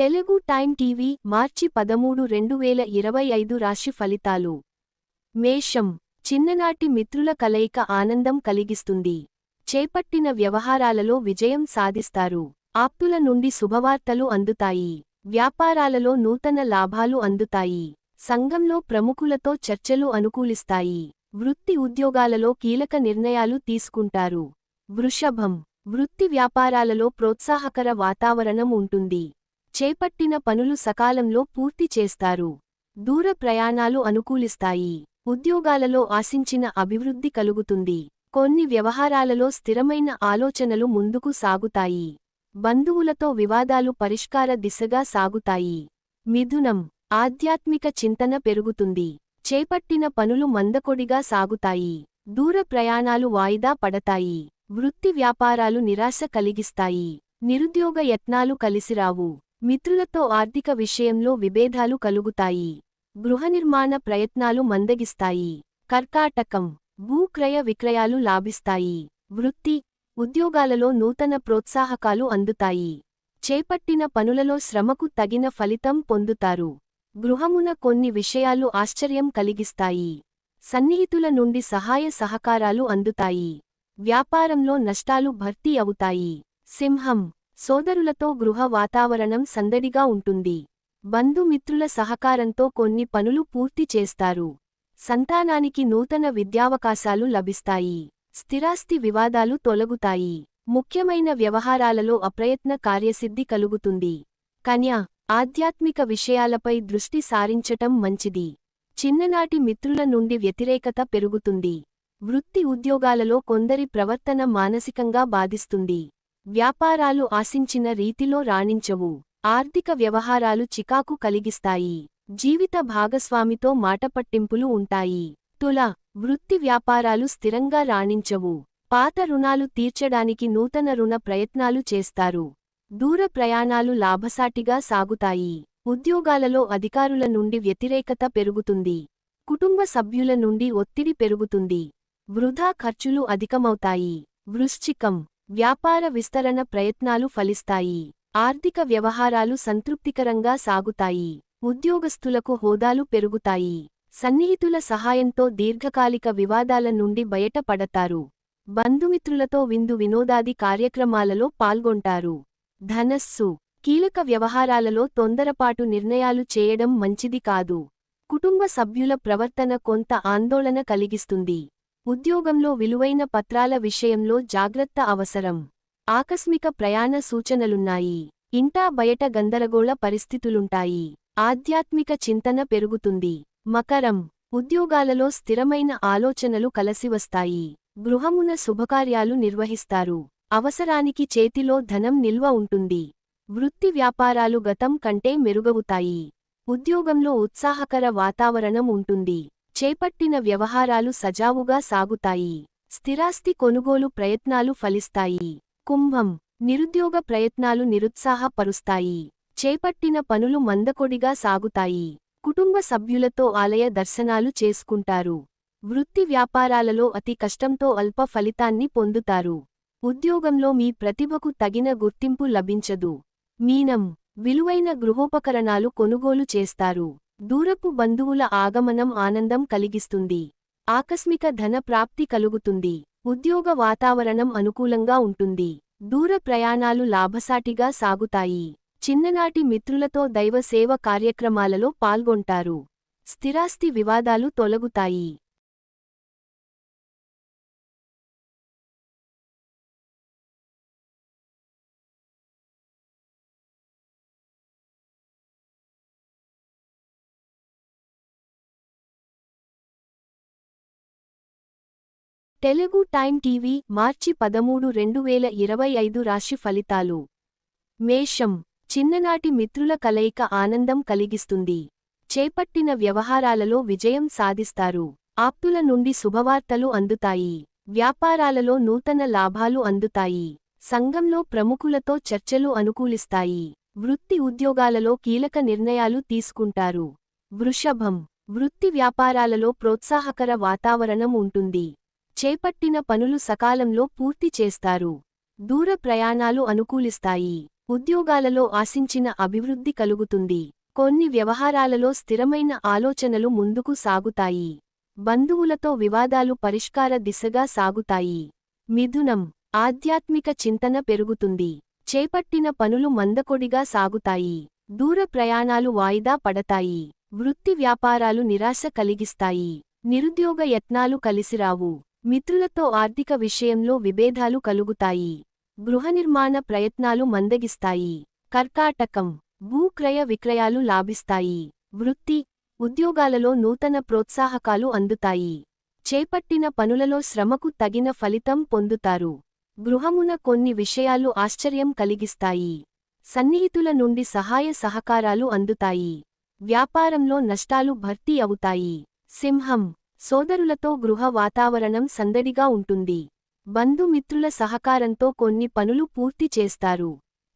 Telugu time TV మార్చి పదమూడు రెండు వేల ఇరవై ఐదు రాశి ఫలితాలు. మేషం చిన్ననాటి మిత్రుల కలయిక ఆనందం కలిగిస్తుంది. చేపట్టిన వ్యవహారాలలో విజయం సాధిస్తారు. ఆప్తుల నుండి శుభవార్తలు అందుతాయి. వ్యాపారాలలో నూతన లాభాలు అందుతాయి. సంఘంలో ప్రముఖులతో చర్చలు అనుకూలిస్తాయి. వృత్తి ఉద్యోగాలలో కీలక నిర్ణయాలు తీసుకుంటారు. వృషభం వృత్తి వ్యాపారాలలో ప్రోత్సాహకర వాతావరణం ఉంటుంది. చేపట్టిన పనులు సకాలంలో పూర్తి చేస్తారు. దూర ప్రయాణాలు అనుకూలిస్తాయి. ఉద్యోగాలలో ఆశించిన అభివృద్ధి కలుగుతుంది. కొన్ని వ్యవహారాలలో స్థిరమైన ఆలోచనలు ముందుకు సాగుతాయి. బంధువులతో వివాదాలు పరిష్కార దిశగా సాగుతాయి. మిథునం ఆధ్యాత్మిక చింతన పెరుగుతుంది. చేపట్టిన పనులు మందకొడిగా సాగుతాయి. దూర ప్రయాణాలు వాయిదా పడతాయి. వృత్తి వ్యాపారాలు నిరాశ కలిగిస్తాయి. నిరుద్యోగ యత్నాలు కలిసిరావు. మిత్రులతో ఆర్థిక విషయంలో విభేదాలు కలుగుతాయి. గృహనిర్మాణ ప్రయత్నాలు మందగిస్తాయి. కర్కాటకం భూక్రయ విక్రయాలు లాభిస్తాయి. వృత్తి ఉద్యోగాలలో నూతన ప్రోత్సాహకాలు అందుతాయి. చేపట్టిన పనులలో శ్రమకు తగిన ఫలితం పొందుతారు. గృహమున కొన్ని విషయాలు ఆశ్చర్యం కలిగిస్తాయి. సన్నిహితుల నుండి సహాయ సహకారాలు అందుతాయి. వ్యాపారంలో నష్టాలు భర్తీ అవుతాయి. సింహం సోదరులతో గృహ వాతావరణం సందడిగా ఉంటుంది. బంధుమిత్రుల సహకారంతో కొన్ని పనులు పూర్తి చేస్తారు. సంతానానికి నూతన విద్యావకాశాలు లభిస్తాయి. స్థిరాస్తి వివాదాలు తొలగుతాయి. ముఖ్యమైన వ్యవహారాలలో అప్రయత్న కార్యసిద్ధి కలుగుతుంది. కన్యా ఆధ్యాత్మిక విషయాలపై దృష్టి సారించటం మంచిది. చిన్ననాటి మిత్రుల నుండి వ్యతిరేకత పెరుగుతుంది. వృత్తి ఉద్యోగాలలో కొందరి ప్రవర్తన మానసికంగా బాధిస్తుంది. వ్యాపారాలు ఆశించిన రీతిలో రాణించవు. ఆర్థిక వ్యవహారాలు చికాకు కలిగిస్తాయి. జీవిత భాగస్వామితో మాటపట్టింపులు ఉంటాయి. తుల వృత్తి వ్యాపారాలు స్థిరంగా రాణించవు. పాత రుణాలు తీర్చడానికి నూతన రుణ ప్రయత్నాలు చేస్తారు. దూర ప్రయాణాలు లాభసాటిగా సాగుతాయి. ఉద్యోగాలలో అధికారుల నుండి వ్యతిరేకత పెరుగుతుంది. కుటుంబ సభ్యుల నుండి ఒత్తిడి పెరుగుతుంది. వృధా ఖర్చులు అధికమవుతాయి. వృశ్చికం వ్యాపార విస్తరణ ప్రయత్నాలు ఫలిస్తాయి. ఆర్థిక వ్యవహారాలు సంతృప్తికరంగా సాగుతాయి. ఉద్యోగస్తులకు హోదాలు పెరుగుతాయి. సన్నిహితుల సహాయంతో దీర్ఘకాలిక వివాదాల నుండి బయటపడతారు. బంధుమిత్రులతో విందు వినోదాది కార్యక్రమాలలో పాల్గొంటారు. ధనస్సు. కీలక వ్యవహారాలలో తొందరపాటు నిర్ణయాలు చేయడం మంచిది కాదు. కుటుంబ సభ్యుల ప్రవర్తన కొంత ఆందోళన కలిగిస్తుంది. ఉద్యోగంలో విలువైన పత్రాల విషయంలో జాగ్రత్త అవసరం. ఆకస్మిక ప్రయాణ సూచనలున్నాయి. ఇంటా బయట గందరగోళ పరిస్థితులుంటాయి. ఆధ్యాత్మిక చింతన పెరుగుతుంది. మకరం. ఉద్యోగాలలో స్థిరమైన ఆలోచనలు కలసివస్తాయి. గృహమున శుభకార్యాలు నిర్వహిస్తారు. అవసరానికి చేతిలో ధనం నిల్వ ఉంటుంది. వృత్తి వ్యాపారాలు గతం కంటే మెరుగవుతాయి. ఉద్యోగంలో ఉత్సాహకర వాతావరణం ఉంటుంది. చేపట్టిన వ్యవహారాలు సజావుగా సాగుతాయి. స్థిరాస్తి కొనుగోలు ప్రయత్నాలు ఫలిస్తాయి. కుంభం. నిరుద్యోగ ప్రయత్నాలు నిరుత్సాహపరుస్తాయి. చేపట్టిన పనులు మందకొడిగా సాగుతాయి. కుటుంబ సభ్యులతో ఆలయ దర్శనాలు చేసుకుంటారు. వృత్తి వ్యాపారాలలో అతి కష్టంతో అల్ప ఫలితాన్ని పొందుతారు. ఉద్యోగంలో మీ ప్రతిభకు తగిన గుర్తింపు లభించదు. మీనం. విలువైన గృహోపకరణాలు కొనుగోలు చేస్తారు. దూరపు బంధువుల ఆగమనం ఆనందం కలిగిస్తుంది. ఆకస్మిక ధన ప్రాప్తి కలుగుతుంది. ఉద్యోగ వాతావరణం అనుకూలంగా ఉంటుంది. దూర ప్రయాణాలు లాభసాటిగా సాగుతాయి. చిన్ననాటి మిత్రులతో దైవ సేవ కార్యక్రమాలలో పాల్గొంటారు. స్థిరాస్తి వివాదాలు తొలగుతాయి. తెలుగు టైమ్ టీవీ మార్చి పదమూడు రెండు వేల ఇరవై ఐదు రాశి ఫలితాలు. మేషం చిన్ననాటి మిత్రుల కలయిక ఆనందం కలిగిస్తుంది. చేపట్టిన వ్యవహారాలలో విజయం సాధిస్తారు. ఆప్తుల నుండి శుభవార్తలు అందుతాయి. వ్యాపారాలలో నూతన లాభాలు అందుతాయి. సంఘంలో ప్రముఖులతో చర్చలు అనుకూలిస్తాయి. వృత్తి ఉద్యోగాలలో కీలక నిర్ణయాలు తీసుకుంటారు. వృషభం వృత్తి వ్యాపారాలలో ప్రోత్సాహకర వాతావరణం ఉంటుంది. చేపట్టిన పనులు సకాలంలో పూర్తి చేస్తారు. దూర ప్రయాణాలు అనుకూలిస్తాయి. ఉద్యోగాలలో ఆశించిన అభివృద్ధి కలుగుతుంది. కొన్ని వ్యవహారాలలో స్థిరమైన ఆలోచనలు ముందుకు సాగుతాయి. బంధువులతో వివాదాలు పరిష్కార దిశగా సాగుతాయి. మిథునం ఆధ్యాత్మిక చింతన పెరుగుతుంది. చేపట్టిన పనులు మందకొడిగా సాగుతాయి. దూర ప్రయాణాలు వాయిదా పడతాయి. వృత్తి వ్యాపారాలు నిరాశ కలిగిస్తాయి. నిరుద్యోగ యత్నాలు కలిసిరావు. మిత్రులతో ఆర్థిక విషయంలో విభేదాలు కలుగుతాయి. గృహనిర్మాణ ప్రయత్నాలు మందగిస్తాయి. కర్కాటకం భూక్రయ విక్రయాలు లాభిస్తాయి. వృత్తి ఉద్యోగాలలో నూతన ప్రోత్సాహకాలు అందుతాయి. చేపట్టిన పనులలో శ్రమకు తగిన ఫలితం పొందుతారు. గృహమున కొన్ని విషయాలు ఆశ్చర్యం కలిగిస్తాయి. సన్నిహితుల నుండి సహాయ సహకారాలు అందుతాయి. వ్యాపారంలో నష్టాలు భర్తీ అవుతాయి. సింహం సోదరులతో గృహ వాతావరణం సందడిగా ఉంటుంది. బంధుమిత్రుల సహకారంతో కొన్ని పనులు పూర్తి చేస్తారు.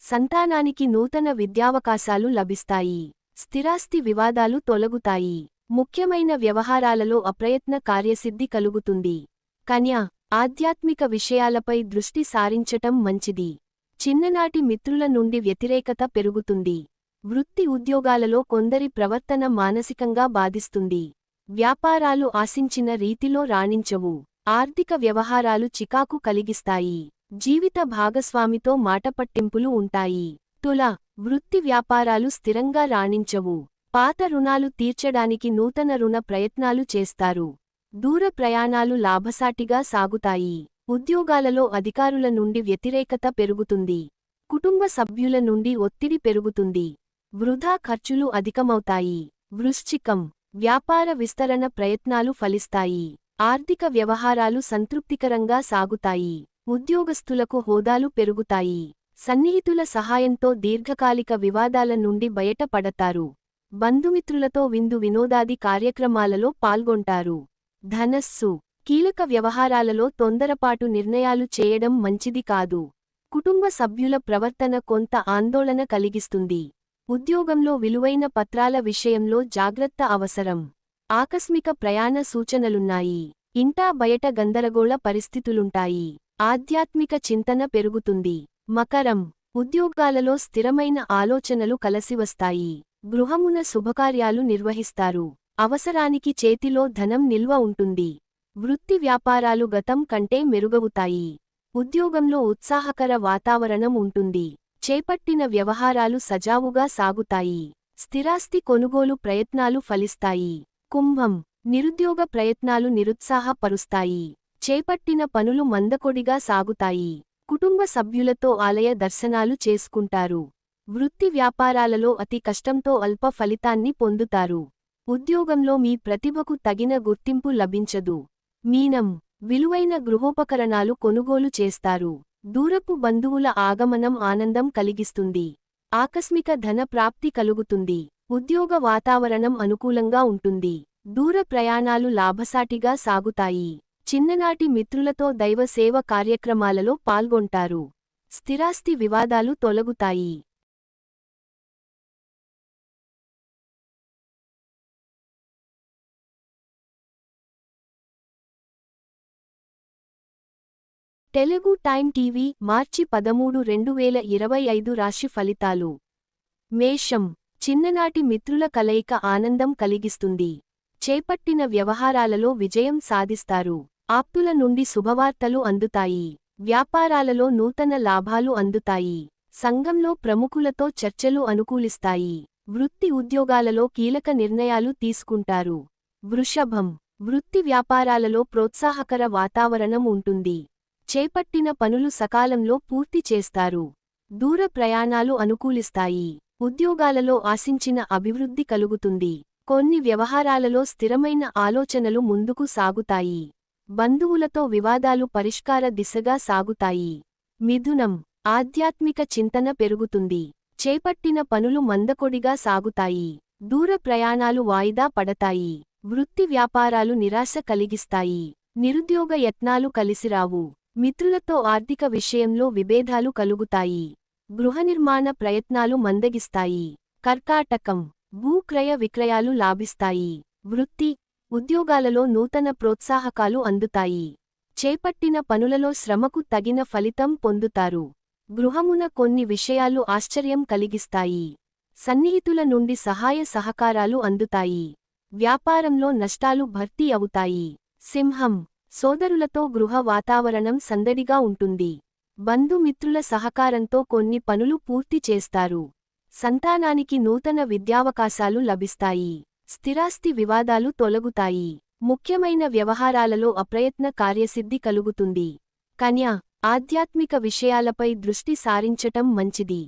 సంతానానికి నూతన విద్యావకాశాలు లభిస్తాయి. స్థిరాస్తి వివాదాలు తొలగుతాయి. ముఖ్యమైన వ్యవహారాలలో అప్రయత్న కార్యసిద్ధి కలుగుతుంది. కన్యా ఆధ్యాత్మిక విషయాలపై దృష్టి సారించటం మంచిది. చిన్ననాటి మిత్రుల నుండి వ్యతిరేకత పెరుగుతుంది. వృత్తి ఉద్యోగాలలో కొందరి ప్రవర్తన మానసికంగా బాధిస్తుంది. వ్యాపారాలు ఆశించిన రీతిలో రాణించవు. ఆర్థిక వ్యవహారాలు చికాకు కలిగిస్తాయి. జీవిత భాగస్వామితో మాటపట్టింపులు ఉంటాయి. తుల వృత్తి వ్యాపారాలు స్థిరంగా రాణించవు. పాత రుణాలు తీర్చడానికి నూతన రుణ ప్రయత్నాలు చేస్తారు. దూర ప్రయాణాలు లాభసాటిగా సాగుతాయి. ఉద్యోగాలలో అధికారుల నుండి వ్యతిరేకత పెరుగుతుంది. కుటుంబ సభ్యుల నుండి ఒత్తిడి పెరుగుతుంది. వృధా ఖర్చులు అధికమవుతాయి. వృశ్చికం వ్యాపార విస్తరణ ప్రయత్నాలు ఫలిస్తాయి. ఆర్థిక వ్యవహారాలు సంతృప్తికరంగా సాగుతాయి. ఉద్యోగస్తులకు హోదాలు పెరుగుతాయి. సన్నిహితుల సహాయంతో దీర్ఘకాలిక వివాదాల నుండి బయటపడతారు. బంధుమిత్రులతో విందు వినోదాది కార్యక్రమాలలో పాల్గొంటారు. ధనస్సు కీలక వ్యవహారాలలో తొందరపాటు నిర్ణయాలు చేయడం మంచిది కాదు. కుటుంబ సభ్యుల ప్రవర్తన కొంత ఆందోళన కలిగిస్తుంది. ఉద్యోగంలో విలువైన పత్రాల విషయంలో జాగ్రత్త అవసరం. ఆకస్మిక ప్రయాణ సూచనలున్నాయి. ఇంటా బయట గందరగోళ పరిస్థితులుంటాయి. ఆధ్యాత్మిక చింతన పెరుగుతుంది. మకరం. ఉద్యోగాలలో స్థిరమైన ఆలోచనలు కలసివస్తాయి. గృహమున శుభకార్యాలు నిర్వహిస్తారు. అవసరానికి చేతిలో ధనం నిల్వ ఉంటుంది. వృత్తి వ్యాపారాలు గతం కంటే మెరుగవుతాయి. ఉద్యోగంలో ఉత్సాహకర వాతావరణం ఉంటుంది. చేపట్టిన వ్యవహారాలు సజావుగా సాగుతాయి. స్థిరాస్తి కొనుగోలు ప్రయత్నాలు ఫలిస్తాయి. కుంభం నిరుద్యోగ ప్రయత్నాలు నిరుత్సాహపరుస్తాయి. చేపట్టిన పనులు మందకొడిగా సాగుతాయి. కుటుంబ సభ్యులతో ఆలయ దర్శనాలు చేసుకుంటారు. వృత్తి వ్యాపారాలలో అతి కష్టంతో అల్ప ఫలితాన్ని పొందుతారు. ఉద్యోగంలో మీ ప్రతిభకు తగిన గుర్తింపు లభించదు. మీనం విలువైన గృహోపకరణాలు కొనుగోలు చేస్తారు. దూరపు బంధువుల ఆగమనం ఆనందం కలిగిస్తుంది. ఆకస్మిక ధన ప్రాప్తి కలుగుతుంది. ఉద్యోగ వాతావరణం అనుకూలంగా ఉంటుంది. దూర ప్రయాణాలు లాభసాటిగా సాగుతాయి. చిన్ననాటి మిత్రులతో దైవ సేవ కార్యక్రమాలలో పాల్గొంటారు. స్థిరాస్తి వివాదాలు తొలగుతాయి. తెలుగు టైమ్ టీవీ మార్చి పదమూడు రెండు వేల ఇరవై ఐదు రాశి ఫలితాలు. మేషం చిన్ననాటి మిత్రుల కలయిక ఆనందం కలిగిస్తుంది. చేపట్టిన వ్యవహారాలలో విజయం సాధిస్తారు. ఆప్తుల నుండి శుభవార్తలు అందుతాయి. వ్యాపారాలలో నూతన లాభాలు అందుతాయి. సంఘంలో ప్రముఖులతో చర్చలు అనుకూలిస్తాయి. వృత్తి ఉద్యోగాలలో కీలక నిర్ణయాలు తీసుకుంటారు. వృషభం వృత్తి వ్యాపారాలలో ప్రోత్సాహకర వాతావరణం ఉంటుంది. చేపట్టిన పనులు సకాలంలో పూర్తి చేస్తారు. దూర ప్రయాణాలు అనుకూలిస్తాయి. ఉద్యోగాలలో ఆశించిన అభివృద్ధి కలుగుతుంది. కొన్ని వ్యవహారాలలో స్థిరమైన ఆలోచనలు ముందుకు సాగుతాయి. బంధువులతో వివాదాలు పరిష్కార దిశగా సాగుతాయి. మిథునం ఆధ్యాత్మిక చింతన పెరుగుతుంది. చేపట్టిన పనులు మందకొడిగా సాగుతాయి. దూర ప్రయాణాలు వాయిదా పడతాయి. వృత్తి వ్యాపారాలు నిరాశ కలిగిస్తాయి. నిరుద్యోగ యత్నాలు కలిసిరావు. మిత్రులతో ఆర్థిక విషయంలో విభేదాలు కలుగుతాయి. గృహనిర్మాణ ప్రయత్నాలు మందగిస్తాయి. కర్కాటకం భూక్రయ విక్రయాలు లాభిస్తాయి. వృత్తి ఉద్యోగాలలో నూతన ప్రోత్సాహకాలు అందుతాయి. చేపట్టిన పనులలో శ్రమకు తగిన ఫలితం పొందుతారు. గృహమున కొన్ని విషయాలు ఆశ్చర్యం కలిగిస్తాయి. సన్నిహితుల నుండి సహాయ సహకారాలు అందుతాయి. వ్యాపారంలో నష్టాలు భర్తీ అవుతాయి. సింహం సోదరులతో గృహ వాతావరణం సందడిగా ఉంటుంది. బంధుమిత్రుల సహకారంతో కొన్ని పనులు పూర్తి చేస్తారు. సంతానానికి నూతన విద్యావకాశాలు లభిస్తాయి. స్థిరాస్తి వివాదాలు తొలగుతాయి. ముఖ్యమైన వ్యవహారాలలో అప్రయత్న కార్యసిద్ధి కలుగుతుంది. కన్యా ఆధ్యాత్మిక విషయాలపై దృష్టి సారించటం మంచిది.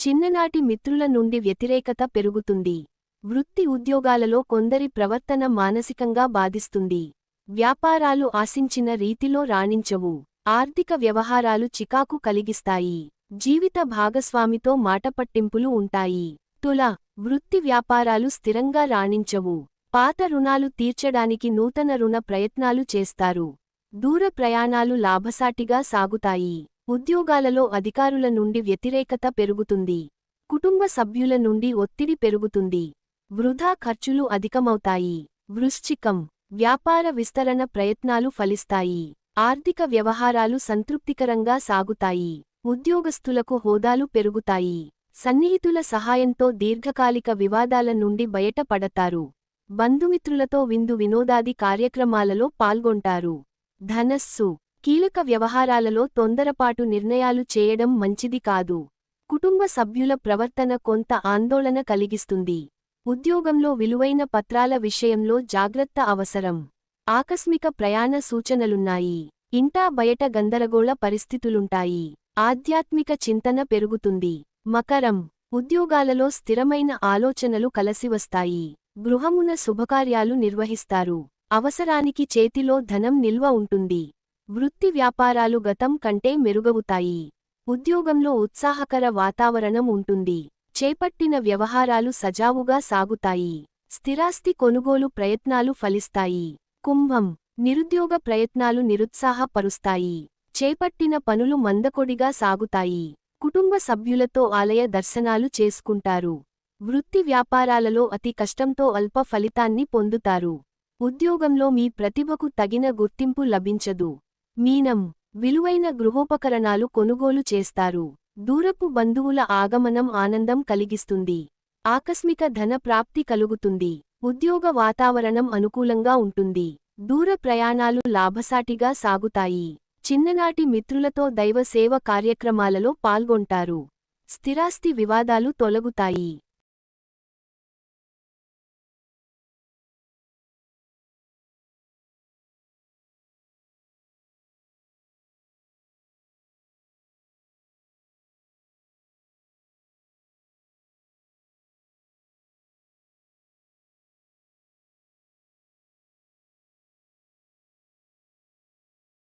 చిన్ననాటి మిత్రుల నుండి వ్యతిరేకత పెరుగుతుంది. వృత్తి ఉద్యోగాలలో కొందరి ప్రవర్తన మానసికంగా బాధిస్తుంది. వ్యాపారాలు ఆశించిన రీతిలో రాణించవు. ఆర్థిక వ్యవహారాలు చికాకు కలిగిస్తాయి. జీవిత భాగస్వామితో మాటపట్టింపులు ఉంటాయి. తుల వృత్తి వ్యాపారాలు స్థిరంగా రాణించవు. పాత రుణాలు తీర్చడానికి నూతన రుణ ప్రయత్నాలు చేస్తారు. దూర ప్రయాణాలు లాభసాటిగా సాగుతాయి. ఉద్యోగాలలో అధికారుల నుండి వ్యతిరేకత పెరుగుతుంది. కుటుంబ సభ్యుల నుండి ఒత్తిడి పెరుగుతుంది. వృధా ఖర్చులు అధికమవుతాయి. వృశ్చికం వ్యాపార విస్తరణ ప్రయత్నాలు ఫలిస్తాయి. ఆర్థిక వ్యవహారాలు సంతృప్తికరంగా సాగుతాయి. ఉద్యోగస్తులకు హోదాలు పెరుగుతాయి. సన్నిహితుల సహాయంతో దీర్ఘకాలిక వివాదాల నుండి బయటపడతారు. బంధుమిత్రులతో విందు వినోదాది కార్యక్రమాలలో పాల్గొంటారు. ధనస్సు. కీలక వ్యవహారాలలో తొందరపాటు నిర్ణయాలు చేయడం మంచిది కాదు. కుటుంబ సభ్యుల ప్రవర్తన కొంత ఆందోళన కలిగిస్తుంది. ఉద్యోగంలో విలువైన పత్రాల విషయంలో జాగ్రత్త అవసరం. ఆకస్మిక ప్రయాణ సూచనలున్నాయి. ఇంటా బయట గందరగోళ పరిస్థితులుంటాయి. ఆధ్యాత్మిక చింతన పెరుగుతుంది. మకరం. ఉద్యోగాలలో స్థిరమైన ఆలోచనలు కలసివస్తాయి. గృహమున శుభకార్యాలు నిర్వహిస్తారు. అవసరానికి చేతిలో ధనం నిల్వ ఉంటుంది. వృత్తి వ్యాపారాలు గతం కంటే మెరుగవుతాయి. ఉద్యోగంలో ఉత్సాహకర వాతావరణం ఉంటుంది. చేపట్టిన వ్యవహారాలు సజావుగా సాగుతాయి. స్థిరాస్తి కొనుగోలు ప్రయత్నాలు ఫలిస్తాయి. కుంభం. నిరుద్యోగ ప్రయత్నాలు నిరుత్సాహపరుస్తాయి. చేపట్టిన పనులు మందకొడిగా సాగుతాయి. కుటుంబ సభ్యులతో ఆలయ దర్శనాలు చేసుకుంటారు. వృత్తి వ్యాపారాలలో అతి కష్టంతో అల్ప ఫలితాన్ని పొందుతారు. ఉద్యోగంలో మీ ప్రతిభకు తగిన గుర్తింపు లభించదు. మీనం. విలువైన గృహోపకరణాలు కొనుగోలు చేస్తారు. దూరపు బంధువుల ఆగమనం ఆనందం కలిగిస్తుంది. ఆకస్మిక ధన ప్రాప్తి కలుగుతుంది. ఉద్యోగ వాతావరణం అనుకూలంగా ఉంటుంది. దూర ప్రయాణాలు లాభసాటిగా సాగుతాయి. చిన్ననాటి మిత్రులతో దైవ సేవ కార్యక్రమాలలో పాల్గొంటారు. స్థిరాస్తి వివాదాలు తొలగుతాయి.